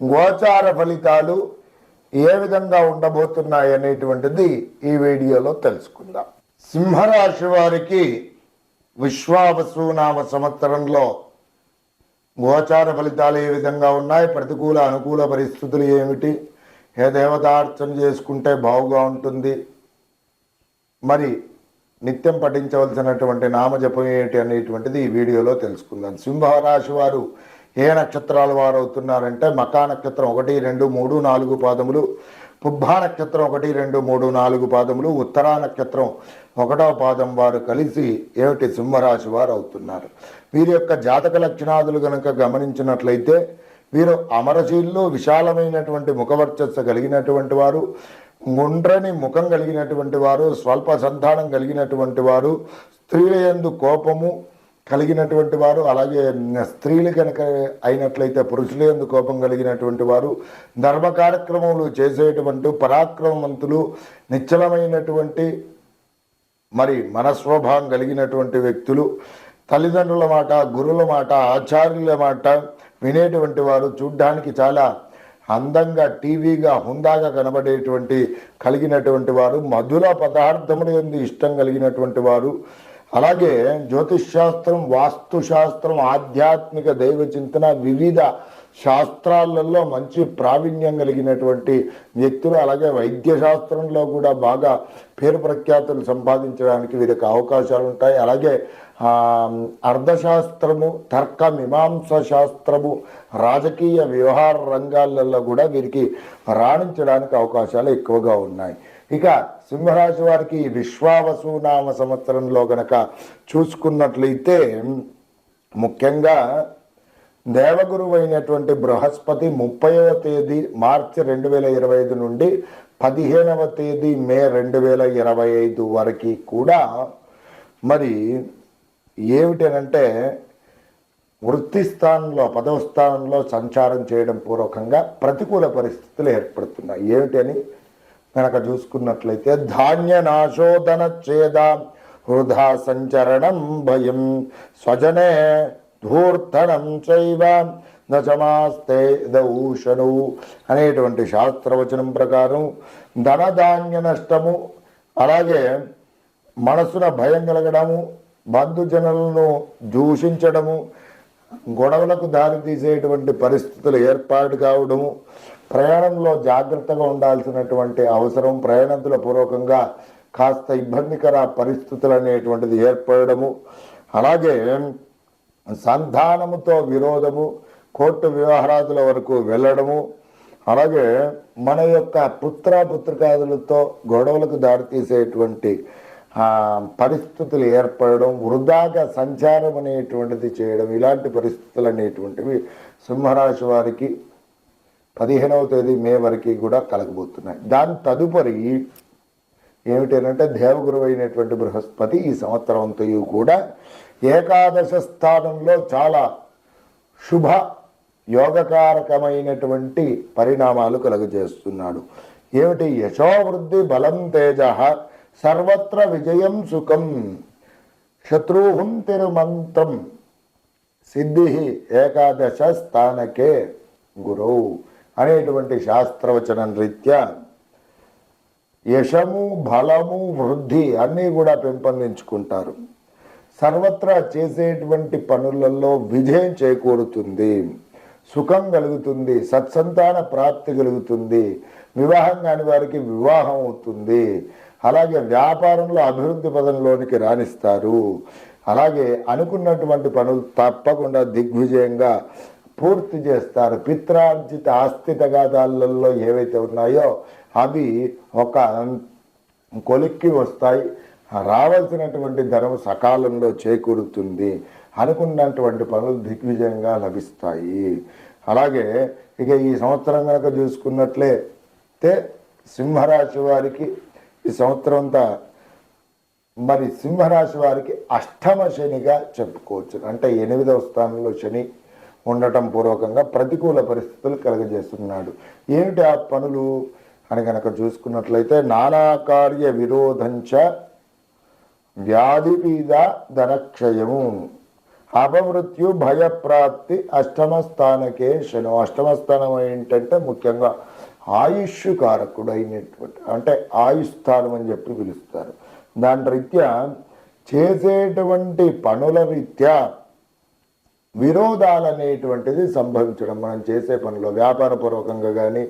గోచార ఫలితాలు ఏ విధంగా ఉండబోతున్నాయి అనేటువంటిది ఈ వీడియోలో తెలుసుకుందాం. సింహరాశి వారికి విశ్వావసు నామ సంవత్సరంలో గోచార ఫలితాలు ఏ విధంగా ఉన్నాయి? ప్రతికూల అనుకూల పరిస్థితులు ఏమిటి? ఏ దేవతార్చన చేసుకుంటే బాగుగా ఉంటుంది. మరి నిత్యం పఠించవలసినటువంటి నామజపం ఏంటి అనేటువంటిది ఈ వీడియోలో తెలుసుకుందాం. సింహరాశి వారు ఏ నక్షత్రాల వారు అవుతున్నారంటే మకా నక్షత్రం ఒకటి రెండు మూడు నాలుగు పాదములు పుబ్బా నక్షత్రం ఒకటి రెండు మూడు నాలుగు పాదములు ఉత్తరా నక్షత్రం ఒకటో పాదం వారు కలిసి ఏమిటి సింహరాశి వారు అవుతున్నారు వీరి యొక్క జాతక లక్షణాదులు కనుక గమనించినట్లయితే వీరు అమరశీల్లో విశాలమైనటువంటి ముఖవర్చస్సు కలిగినటువంటి వారు గుండ్రని ముఖం కలిగినటువంటి వారు స్వల్ప సంతానం కలిగినటువంటి వారు స్త్రీల యందు కోపము కలిగినటువంటి వారు అలాగే స్త్రీలు కనుక అయినట్లయితే పురుషుల యందు కోపం కలిగినటువంటి వారు ధర్మ కార్యక్రమములు చేసేటువంటి పరాక్రమవంతులు నిశ్చలమైనటువంటి మరి మనస్వభావం కలిగినటువంటి వ్యక్తులు తల్లిదండ్రుల మాట గురువుల మాట ఆచార్యుల మాట వినేటువంటి వారు చూడ్డానికి చాలా అందంగా టీవీగా హుందాగా కనబడేటువంటి కలిగినటువంటి వారు మధుర పదార్థముల ఎందు ఇష్టం కలిగినటువంటి వారు అలాగే జ్యోతిష్ శాస్త్రం వాస్తు శాస్త్రం ఆధ్యాత్మిక దైవ చింతన వివిధ శాస్త్రాలలో మంచి ప్రావీణ్యం కలిగినటువంటి వ్యక్తులు అలాగే వైద్య శాస్త్రంలో కూడా బాగా పేరు ప్రఖ్యాతులు సంపాదించడానికి వీరికి అవకాశాలు ఉంటాయి. అలాగే అర్థశాస్త్రము తర్క మీమాంస శాస్త్రము రాజకీయ వ్యవహార రంగాలలో కూడా వీరికి రాణించడానికి అవకాశాలు ఎక్కువగా ఉన్నాయి. ఇక సింహరాశి వారికి విశ్వావసునామ సంవత్సరంలో గనక చూసుకున్నట్లయితే ముఖ్యంగా దేవగురువు అయినటువంటి బృహస్పతి ముప్పైవ తేదీ మార్చి రెండు వేల ఇరవై ఐదు నుండి పదిహేనవ తేదీ మే రెండు వేల ఇరవై ఐదు వరకు కూడా మరి ఏమిటనంటే వృత్తి స్థానంలో పదవ స్థానంలో సంచారం చేయడం పూర్వకంగా ప్రతికూల పరిస్థితులు ఏర్పడుతున్నాయి. ఏమిటని కనుక చూసుకున్నట్లయితే ధాన్య నాశోధన ఛేద వృధా సంచరణం భయం. స్వజనే ధూర్తనం చైవ. నచమాస్తే దూషణు అనేటువంటి శాస్త్రవచనం ప్రకారం ధనధాన్య నష్టము అలాగే మనసున భయం కలగడము బంధుజనులను దూషించడము గొడవలకు దారితీసేటువంటి పరిస్థితులు ఏర్పాటు కావడము ప్రయాణంలో జాగ్రత్తగా ఉండాల్సినటువంటి అవసరం ప్రయాణంతుల పూర్వకంగా కాస్త ఇబ్బందికర పరిస్థితులు అనేటువంటిది ఏర్పడము. అలాగే సంధానముతో విరోధము కోర్టు వ్యవహారాదుల వరకు వెళ్ళడము. అలాగే మన యొక్క పుత్ర పుత్రికాదులతో గొడవలకు దారితీసేటువంటి పరిస్థితులు ఏర్పడడం వృధాగా సంచారం అనేటువంటిది చేయడం ఇలాంటి పరిస్థితులు అనేటువంటివి సింహరాశి వారికి పదిహేనవ తేదీ మే వరకు కూడా కలగబోతున్నాయి. దాని తదుపరి ఏమిటంటే దేవగురు అయినటువంటి బృహస్పతి ఈ సంవత్సరం అంతయు కూడా ఏకాదశ స్థానంలో చాలా శుభ యోగకారకమైనటువంటి పరిణామాలు కలుగజేస్తున్నాడు. ఏమిటి? యశోవృద్ధి బలం తేజ సర్వత్ర విజయం సుఖం శత్రుహుం తిరుమంత్రం. సిద్ధి ఏకాదశ స్థానకే గురవు అనేటువంటి శాస్త్రవచనం రీత్యా యశము బలము వృద్ధి అన్నీ కూడా పెంపొందించుకుంటారు. సర్వత్రా చేసేటువంటి పనులలో విజయం చేకూరుతుంది. సుఖం కలుగుతుంది సత్సంతాన ప్రాప్తి కలుగుతుంది వివాహం కాని వారికి వివాహం అవుతుంది. అలాగే వ్యాపారంలో అభివృద్ధి పదంలోనికి రాణిస్తారు. అలాగే అనుకున్నటువంటి పనులు తప్పకుండా దిగ్విజయంగా పూర్తి చేస్తారు. పిత్రార్జిత ఆస్తి తగాదాలలో ఏవైతే ఉన్నాయో అవి ఒక కొలిక్కి వస్తాయి. రావాల్సినటువంటి ధనం సకాలంలో చేకూరుతుంది. అనుకున్నటువంటి పనులు దిగ్విజయంగా లభిస్తాయి. అలాగే ఇక ఈ సంవత్సరం కనుక చూసుకున్నట్లయితే సింహరాశి వారికి ఈ సంవత్సరం అంతా మరి సింహరాశి వారికి అష్టమ శనిగా చెప్పుకోవచ్చు. అంటే ఎనిమిదవ స్థానంలో శని ఉండటం పూర్వకంగా ప్రతికూల పరిస్థితులు కలుగజేస్తున్నాడు. ఏమిటి ఆ పనులు? అని కనుక చూసుకున్నట్లయితే నానా కార్య విరోధంచ మీద ధనక్షయము. అపమృత్యు భయప్రాప్తి అష్టమ స్థానకే శను. అష్టమ స్థానం ఏంటంటే ముఖ్యంగా ఆయుష్ కారకుడు అయినటువంటి అంటే ఆయుష్ స్థానం అని చెప్పి పిలుస్తారు. దాని రీత్యా చేసేటువంటి పనుల రీత్యా విరోధాలు అనేటువంటిది సంభవించడం. మనం చేసే పనిలో వ్యాపారపూర్వకంగా కానీ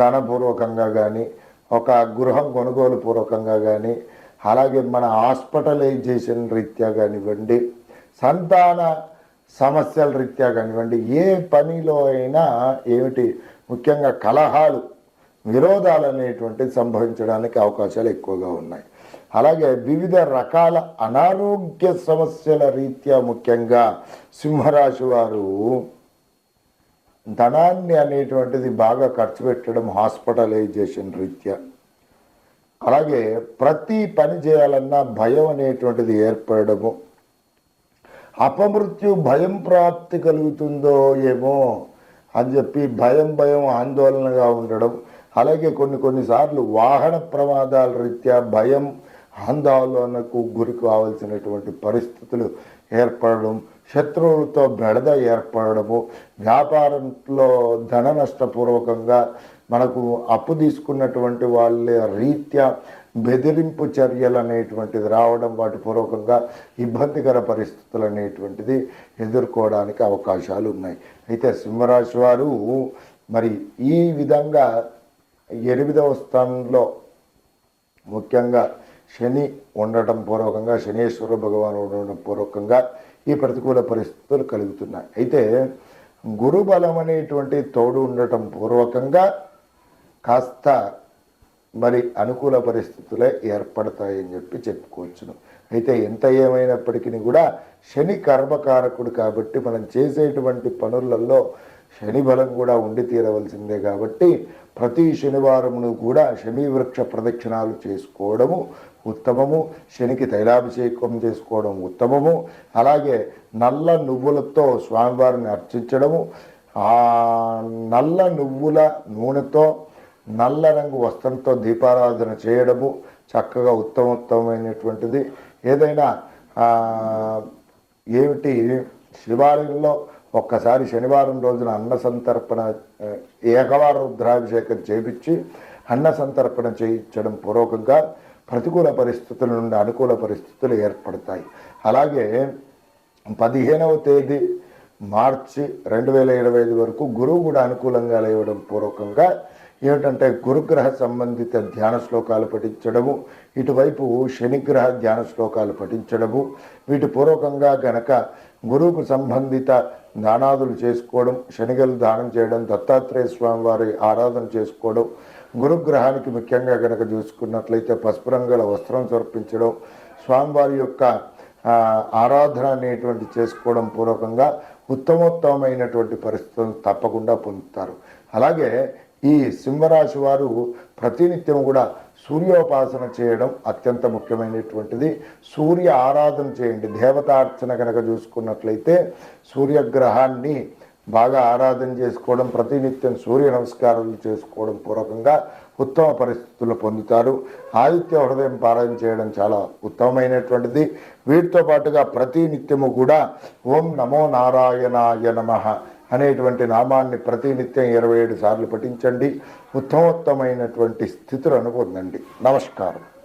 ధనపూర్వకంగా కానీ ఒక గృహం కొనుగోలు పూర్వకంగా కానీ అలాగే మన హాస్పిటలైజేషన్ రీత్యా కానివ్వండి సంతాన సమస్యల రీత్యా కానివ్వండి ఏ పనిలో అయినా ఏమిటి ముఖ్యంగా కలహాలు విరోధాలు అనేటువంటివి సంభవించడానికి అవకాశాలు ఎక్కువగా ఉన్నాయి. అలాగే వివిధ రకాల అనారోగ్య సమస్యల రీత్యా ముఖ్యంగా సింహరాశి వారు ధనాన్ని అనేటువంటిది బాగా ఖర్చు పెట్టడం హాస్పిటలైజేషన్ రీత్యా. అలాగే ప్రతి పని చేయాలన్నా భయం అనేటువంటిది ఏర్పడము. అపమృత్యు భయం ప్రాప్తి కలుగుతుందో ఏమో అని చెప్పి భయం భయం ఆందోళనగా ఉండడం. అలాగే కొన్ని కొన్నిసార్లు వాహన ప్రమాదాల రీత్యా భయం ఆందోళనకు గురి కావాల్సినటువంటి పరిస్థితులు ఏర్పడడం శత్రువులతో బెడద ఏర్పడము వ్యాపారంలో ధన నష్టపూర్వకంగా మనకు అప్పు తీసుకున్నటువంటి వాళ్ళ రీత్యా బెదిరింపు చర్యలు అనేటువంటిది రావడం వాటి పూర్వకంగా ఇబ్బందికర పరిస్థితులు అనేటువంటిది ఎదుర్కోవడానికి అవకాశాలు ఉన్నాయి. అయితే సింహరాశి వారు మరి ఈ విధంగా ఎనిమిదవ స్థానంలో ముఖ్యంగా శని ఉండటం పూర్వకంగా శనీశ్వర భగవాను ఉండడం పూర్వకంగా ఈ ప్రతికూల పరిస్థితులు కలుగుతున్నాయి. అయితే గురు బలం అనేటువంటి తోడు ఉండటం పూర్వకంగా కాస్త మరి అనుకూల పరిస్థితులే ఏర్పడతాయని చెప్పి చెప్పుకోవచ్చును. అయితే ఎంత ఏమైనప్పటికీ కూడా శని కర్మకారకుడు కాబట్టి మనం చేసేటువంటి పనులలో శని బలం కూడా ఉండి తీరవలసిందే కాబట్టి ప్రతి శనివారమును కూడా శని వృక్ష ప్రదక్షిణాలు చేసుకోవడము ఉత్తమము. శనికి తైలాభిషేకం చేసుకోవడం ఉత్తమము. అలాగే నల్ల నువ్వులతో స్వామివారిని అర్చించడము. ఆ నల్ల నువ్వుల నూనెతో నల్ల రంగు వస్త్రంతో దీపారాధన చేయడము చక్కగా ఉత్తమోత్తమైనటువంటిది. ఏదైనా ఏమిటి? శివాలయంలో ఒక్కసారి శనివారం రోజున అన్న సంతర్పణ ఏకవార రుద్రాభిషేకం చేపించి అన్న సంతర్పణ చేయించడం పూర్వకంగా ప్రతికూల పరిస్థితుల నుండి అనుకూల పరిస్థితులు ఏర్పడతాయి. అలాగే పదిహేనవ తేదీ మార్చి రెండు వేల ఇరవై ఐదు వరకు గురువు కూడా అనుకూలంగా లేవడం పూర్వకంగా ఏమిటంటే గురుగ్రహ సంబంధిత ధ్యాన శ్లోకాలు పఠించడము ఇటువైపు శనిగ్రహ ధ్యాన శ్లోకాలు పఠించడము వీటి పూర్వకంగా గనక గురువుకు సంబంధిత దానాదులు చేసుకోవడం శనిగలు దానం చేయడం దత్తాత్రేయ స్వామి వారి ఆరాధన చేసుకోవడం గురుగ్రహానికి ముఖ్యంగా గనక చూసుకున్నట్లయితే పసుపు రంగుల వస్త్రం సమర్పించడం స్వామివారి యొక్క ఆరాధన అనేటువంటి చేసుకోవడం పూర్వకంగా ఉత్తమోత్తమైనటువంటి పరిస్థితులను తప్పకుండా పొందుతారు. అలాగే ఈ సింహరాశి వారు ప్రతినిత్యం కూడా సూర్యోపాసన చేయడం అత్యంత ముఖ్యమైనటువంటిది. సూర్య ఆరాధన చేయండి. దేవతార్చన కనుక చూసుకున్నట్లయితే సూర్యగ్రహాన్ని బాగా ఆరాధన చేసుకోవడం ప్రతినిత్యం సూర్య నమస్కారాలు చేసుకోవడం పూర్వకంగా ఉత్తమ పరిస్థితులు పొందుతారు. ఆదిత్య హృదయం పారాయణ చేయడం చాలా ఉత్తమమైనటువంటిది. వీటితో పాటుగా ప్రతి నిత్యము కూడా ఓం నమో నారాయణాయ నమః అనేటువంటి నామాన్ని ప్రతినిత్యం ఇరవై ఏడు సార్లు పఠించండి. ఉత్తమోత్తమైనటువంటి స్థితులను పొందండి నమస్కారం.